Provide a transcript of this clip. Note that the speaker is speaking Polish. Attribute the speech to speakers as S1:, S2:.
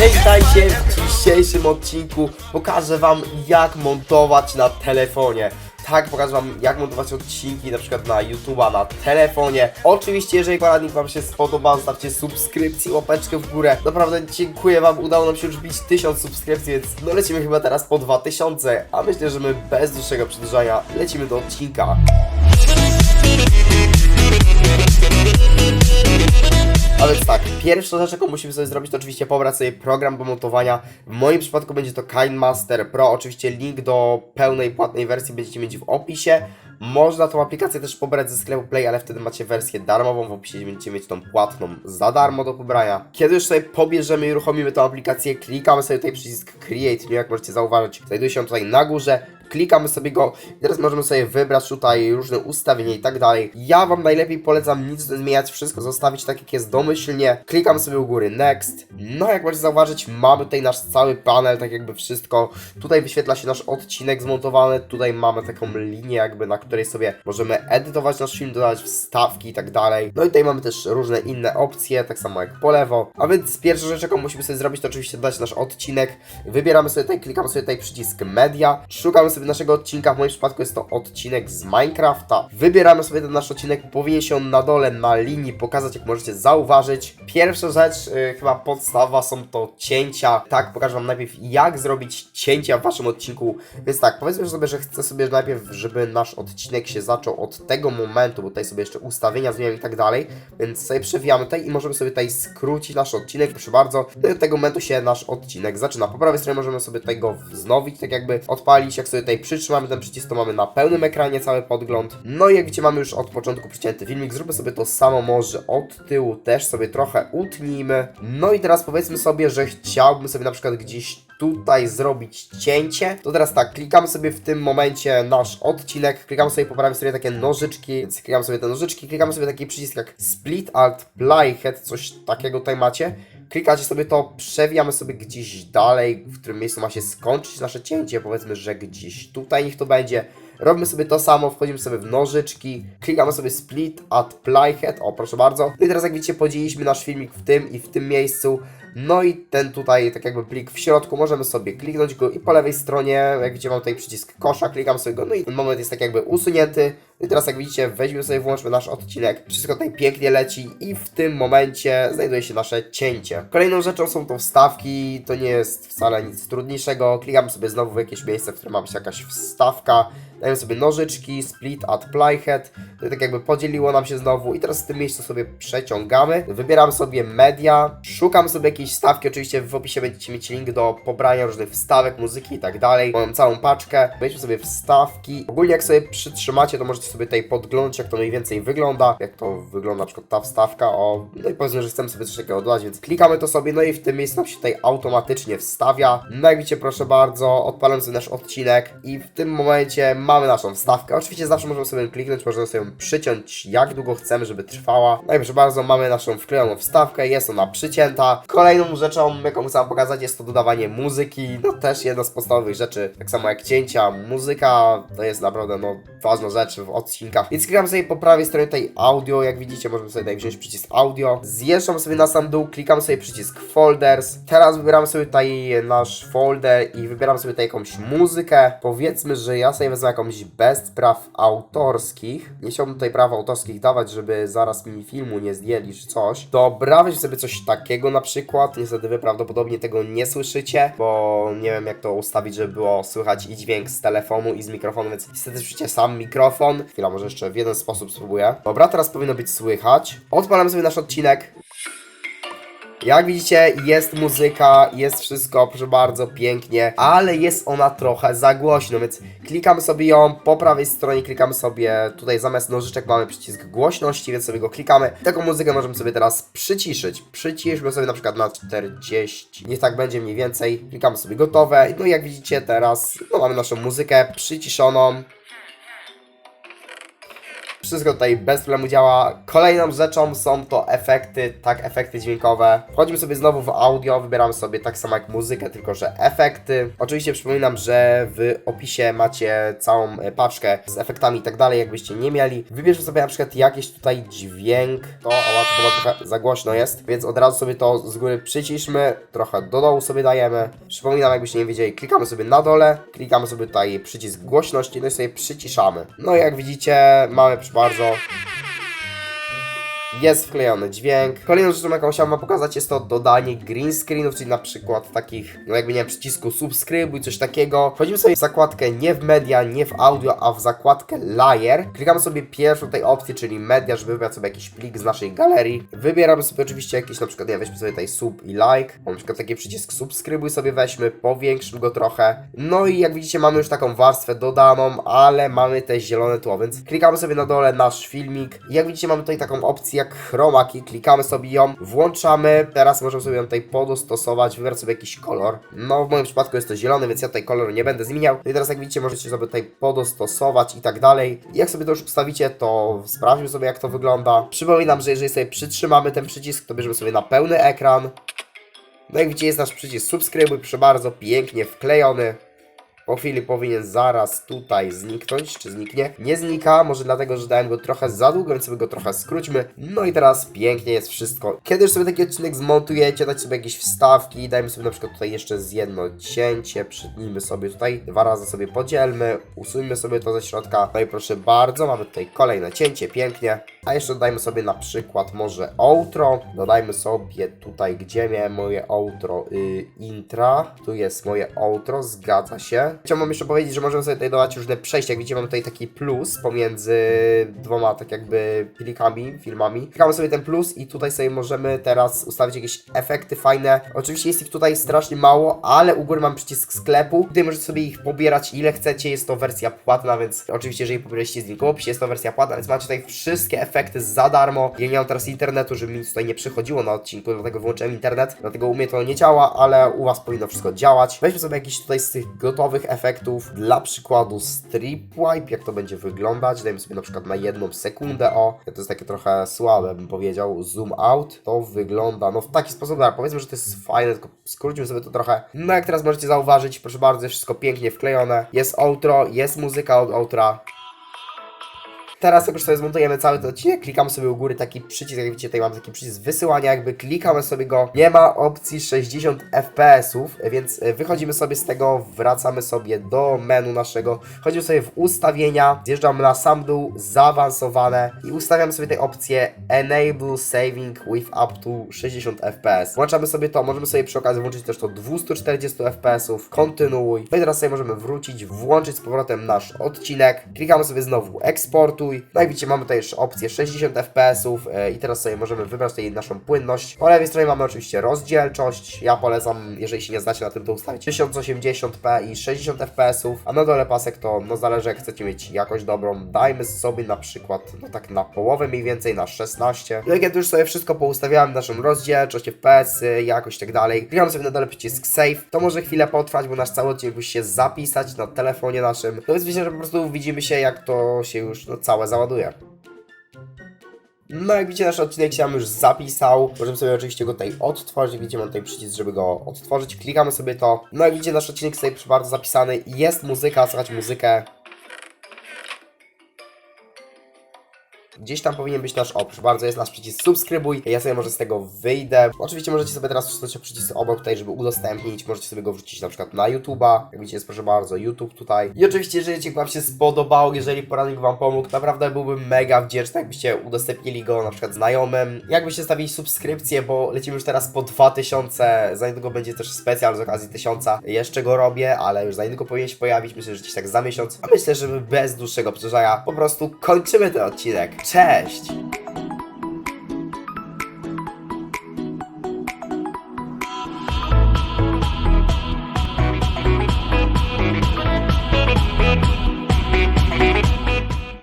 S1: Cześć, witajcie w dzisiejszym odcinku pokażę wam jak montować na telefonie. Tak, pokażę wam jak montować odcinki na przykład na YouTube'a, na telefonie. Oczywiście, jeżeli poradnik wam się spodoba, zostawcie subskrypcję, łapeczkę w górę. Naprawdę dziękuję wam, udało nam się już bić 1000 subskrypcji, więc no lecimy chyba teraz po 2000. A myślę, że my bez dłuższego przedłużania lecimy do odcinka. A więc tak, pierwsza rzecz, jaką musimy sobie zrobić, to oczywiście pobrać sobie program do montowania. W moim przypadku będzie to KineMaster Pro. Oczywiście link do pełnej, płatnej wersji będziecie mieć w opisie. Można tą aplikację też pobrać ze sklepu Play, ale wtedy macie wersję darmową. W opisie będziecie mieć tą płatną za darmo do pobrania. Kiedy już sobie pobierzemy i uruchomimy tą aplikację, klikamy sobie tutaj przycisk Create New, jak możecie zauważyć, znajduje się on tutaj na górze klikamy sobie go i teraz możemy sobie wybrać tutaj różne ustawienia i tak dalej. Ja Wam najlepiej polecam nic zmieniać, wszystko zostawić tak jak jest domyślnie. Klikam sobie u góry Next. No jak możecie zauważyć, mamy tutaj nasz cały panel, tak jakby wszystko. Tutaj wyświetla się nasz odcinek zmontowany, tutaj mamy taką linię jakby, na której sobie możemy edytować nasz film, dodać wstawki i tak dalej. No i tutaj mamy też różne inne opcje, tak samo jak po lewo. A więc pierwsza rzecz, jaką musimy sobie zrobić, to oczywiście dodać nasz odcinek. Wybieramy sobie tutaj, klikamy sobie tutaj przycisk Media, szukamy sobie naszego odcinka, w moim przypadku jest to odcinek z Minecrafta. Wybieramy sobie ten nasz odcinek, powinien się on na dole na linii pokazać, jak możecie zauważyć. Pierwsza rzecz, yy, chyba podstawa, są to cięcia. Tak, pokażę Wam najpierw, jak zrobić cięcia w Waszym odcinku. Więc tak, powiedzmy sobie, że chcę sobie najpierw, żeby nasz odcinek się zaczął od tego momentu, bo tutaj sobie jeszcze ustawienia zmieniam i tak dalej, więc sobie przewijamy tutaj i możemy sobie tutaj skrócić nasz odcinek, proszę bardzo. No i od tego momentu się nasz odcinek zaczyna. Po prawej stronie możemy sobie tutaj go wznowić, tak jakby odpalić, jak sobie tutaj przytrzymamy ten przycisk, to mamy na pełnym ekranie cały podgląd. No i jak widzicie, mamy już od początku przycięty filmik, zróbmy sobie to samo może od tyłu też sobie trochę utnijmy. No i teraz powiedzmy sobie, że chciałbym sobie na przykład gdzieś tutaj zrobić cięcie, to teraz tak, klikamy sobie w tym momencie nasz odcinek, klikamy sobie po prawej stronie takie nożyczki, więc klikamy sobie te nożyczki, klikamy sobie taki przycisk jak Split Alt Playhead, coś takiego tutaj macie. Klikacie sobie to, przewijamy sobie gdzieś dalej, w którym miejscu ma się skończyć nasze cięcie, powiedzmy, że gdzieś tutaj niech to będzie. Robimy sobie to samo, wchodzimy sobie w nożyczki, klikamy sobie split at playhead, o proszę bardzo. No i teraz jak widzicie podzieliliśmy nasz filmik w tym i w tym miejscu. No i ten tutaj, tak jakby plik w środku, możemy sobie kliknąć go i po lewej stronie, jak widzicie mam tutaj przycisk kosza, klikam sobie go, no i ten moment jest tak jakby usunięty. I teraz jak widzicie, weźmy sobie, włączmy nasz odcinek, wszystko tutaj pięknie leci i w tym momencie znajduje się nasze cięcie. Kolejną rzeczą są to wstawki, to nie jest wcale nic trudniejszego, klikamy sobie znowu w jakieś miejsce, w którym ma być jakaś wstawka, dajemy sobie nożyczki, split at playhead, to tak jakby podzieliło nam się znowu. I teraz w tym miejscu sobie przeciągamy, wybieramy sobie media, szukam sobie jakiejś wstawki, oczywiście w opisie będziecie mieć link do pobrania różnych wstawek, muzyki i tak dalej, mam całą paczkę, wejdźmy sobie wstawki, ogólnie jak sobie przytrzymacie, to możecie sobie tutaj podglądać, jak to mniej więcej wygląda, jak to wygląda na przykład ta wstawka, o, no i powiedzmy, że chcemy sobie coś takiego dodać, więc klikamy to sobie, no i w tym miejscu nam się tutaj automatycznie wstawia, no jak widzicie, proszę bardzo, odpalam sobie nasz odcinek i w tym momencie mamy naszą wstawkę, oczywiście zawsze możemy sobie kliknąć, możemy sobie przyciąć jak długo chcemy, żeby trwała, no i proszę bardzo, mamy naszą wklejoną wstawkę, jest ona przycięta, kolejną rzeczą, jaką chcę pokazać, jest to dodawanie muzyki, no też jedna z podstawowych rzeczy, tak samo jak cięcia, muzyka, to jest naprawdę, no, ważna rzecz w odcinkach. Więc klikam sobie po prawej stronie tutaj audio, jak widzicie możemy sobie tutaj wziąć przycisk audio, zjeżdżam sobie na sam dół, klikam sobie przycisk folders, teraz wybieram sobie tutaj nasz folder i wybieram sobie tutaj jakąś muzykę, powiedzmy, że ja sobie wezmę jakąś bez praw autorskich, nie chciałbym tutaj praw autorskich dawać, żeby zaraz mi filmu nie zdjęli czy coś, dobra, weź sobie coś takiego na przykład, niestety wy prawdopodobnie tego nie słyszycie, bo nie wiem jak to ustawić, żeby było słychać i dźwięk z telefonu i z mikrofonu, więc niestety słyszycie sam mikrofon, chwila, może jeszcze w jeden sposób spróbuję. Dobra, teraz powinno być słychać. Odpalam sobie nasz odcinek. Jak widzicie, jest muzyka, jest wszystko, proszę bardzo, pięknie, ale jest ona trochę za głośno, więc klikamy sobie ją, po prawej stronie klikamy sobie, tutaj zamiast nożyczek mamy przycisk głośności, więc sobie go klikamy. Taką muzykę możemy sobie teraz przyciszyć. Przyciszmy sobie na przykład na 40, niech tak będzie mniej więcej. Klikamy sobie gotowe, no i jak widzicie teraz, no mamy naszą muzykę przyciszoną. Wszystko tutaj bez problemu działa. Kolejną rzeczą są to efekty, tak, efekty dźwiękowe. Wchodzimy sobie znowu w audio, wybieramy sobie tak samo jak muzykę, tylko że efekty. Oczywiście przypominam, że w opisie macie całą e, paczkę z efektami i tak dalej, jakbyście nie mieli. Wybierzmy sobie na przykład jakiś tutaj dźwięk. To, to chyba trochę za głośno jest, więc od razu sobie to z góry przyciszmy, trochę do dołu sobie dajemy. Przypominam, jakbyście nie wiedzieli, klikamy sobie na dole, klikamy sobie tutaj przycisk głośności, no i sobie przyciszamy. No i jak widzicie, mamy proszę bardzo jest wklejony dźwięk. Kolejną rzeczą, jaką chciałem wam pokazać, jest to dodanie green screenów, czyli na przykład takich, no jakby nie wiem, przycisku subskrybuj, coś takiego. Wchodzimy sobie w zakładkę nie w media, nie w audio, a w zakładkę layer. Klikamy sobie pierwszą tej opcji, czyli media, żeby wybrać sobie jakiś plik z naszej galerii. Wybieramy sobie oczywiście jakiś, na przykład, wiem, weźmy sobie tutaj sub i like. Na przykład taki przycisk subskrybuj sobie weźmy, powiększmy go trochę. No i jak widzicie, mamy już taką warstwę dodaną, ale mamy te zielone tło, więc klikamy sobie na dole nasz filmik. I jak widzicie, mamy tutaj taką opcję jak chroma key, klikamy sobie ją, włączamy, teraz możemy sobie ją tutaj podostosować, wybrać sobie jakiś kolor. No w moim przypadku jest to zielony, więc ja tutaj kolor nie będę zmieniał. No i teraz jak widzicie, możecie sobie tutaj podostosować i tak dalej. Jak sobie to już ustawicie, to sprawdźmy sobie jak to wygląda. Przypominam, że jeżeli sobie przytrzymamy ten przycisk, to bierzemy sobie na pełny ekran. No jak widzicie, jest nasz przycisk subskrybuj, proszę bardzo, pięknie wklejony. Po chwili powinien zaraz tutaj zniknąć, czy zniknie? Nie znika, może dlatego, że dałem go trochę za długo, więc sobie go trochę skróćmy. No i teraz pięknie jest wszystko. Kiedy już sobie taki odcinek zmontujecie, dać sobie jakieś wstawki, dajmy sobie na przykład tutaj jeszcze z jedno cięcie, przytnijmy sobie tutaj, dwa razy sobie podzielmy, usuńmy sobie to ze środka. No i proszę bardzo, mamy tutaj kolejne cięcie, pięknie. A jeszcze dodajmy sobie na przykład może outro, dodajmy sobie tutaj, gdzie miałem moje outro, y, intra, tu jest moje outro, zgadza się. Chciałbym jeszcze powiedzieć, że możemy sobie tutaj dodać różne przejścia, jak widzicie mamy tutaj taki plus pomiędzy dwoma tak jakby plikami, filmami. Klikamy sobie ten plus i tutaj sobie możemy teraz ustawić jakieś efekty fajne. Oczywiście jest ich tutaj strasznie mało, ale u góry mam przycisk sklepu. Tutaj możecie sobie ich pobierać ile chcecie, jest to wersja płatna, więc oczywiście jeżeli pobieraliście z linku opisie, jest to wersja płatna, więc macie tutaj wszystkie efekty za darmo. Ja nie mam teraz internetu, żeby mi tutaj nie przychodziło na odcinku, dlatego wyłączyłem internet, dlatego u mnie to nie działa, ale u Was powinno wszystko działać. Weźmy sobie jakiś tutaj z tych gotowych efektów, dla przykładu strip wipe, jak to będzie wyglądać, dajmy sobie na przykład na jedną sekundę, o, to jest takie trochę słabe, bym powiedział, zoom out, to wygląda, no w taki sposób, dobra, powiedzmy, że to jest fajne, tylko skróćmy sobie to trochę, no jak teraz możecie zauważyć, proszę bardzo, wszystko pięknie wklejone, jest outro, jest muzyka od outra, Teraz jak już sobie zmontujemy cały ten odcinek, klikamy sobie u góry taki przycisk, jak widzicie tutaj mam taki przycisk wysyłania, jakby klikamy sobie go, nie ma opcji 60 FPS-ów, więc e, wychodzimy sobie z tego, wracamy sobie do menu naszego, wchodzimy sobie w ustawienia, zjeżdżamy na sam dół, zaawansowane i ustawiamy sobie tę opcję Enable Saving with up to 60 FPS. Włączamy sobie to, możemy sobie przy okazji włączyć też to 240 FPS-ów, kontynuuj, no i teraz sobie możemy wrócić, włączyć z powrotem nasz odcinek, klikamy sobie znowu eksportuj, no i widzicie, mamy tutaj jeszcze opcję 60 FPS-ów i teraz sobie możemy wybrać tutaj naszą płynność. Po lewej stronie mamy oczywiście rozdzielczość, ja polecam, jeżeli się nie znacie na tym, to ustawić 1080p i 60 FPS-ów, a na dole pasek to, no zależy jak chcecie mieć jakość dobrą, dajmy sobie na przykład, no tak na połowę mniej więcej, na 16. No i kiedy już sobie wszystko poustawiałem, naszą rozdzielczość, FPS-y, jakość i tak dalej, klikamy sobie na dole przycisk save, to może chwilę potrwać, bo nasz cały odcinek musi się zapisać na telefonie naszym, no więc myślę, że po prostu widzimy się jak to się już no, całe załaduje. No jak widzicie, nasz odcinek się nam już zapisał. Możemy sobie oczywiście go tutaj odtworzyć. Widzicie, mam tutaj przycisk, żeby go odtworzyć. Klikamy sobie to. No jak widzicie, nasz odcinek jest tutaj bardzo zapisany. Jest muzyka, słychać muzykę. Gdzieś tam powinien być nasz, o proszę bardzo, jest nasz przycisk subskrybuj. Ja sobie może z tego wyjdę. Oczywiście możecie sobie teraz przesunąć przycisk obok tutaj, żeby udostępnić. Możecie sobie go wrzucić na przykład na YouTube'a. Jak widzicie, jest proszę bardzo YouTube tutaj. I oczywiście, jeżeli odcinek Wam się spodobał, jeżeli poradnik Wam pomógł, naprawdę byłbym mega wdzięczny, jakbyście udostępnili go na przykład znajomym. Jakbyście stawili subskrypcję, bo lecimy już teraz po 2000. Za niedługo będzie też specjal z okazji 1000. Jeszcze go robię, ale już za niedługo powinien się pojawić. Myślę, że gdzieś tak za miesiąc. A myślę, że bez dłuższego przedłużania po prostu kończymy ten odcinek. Cześć!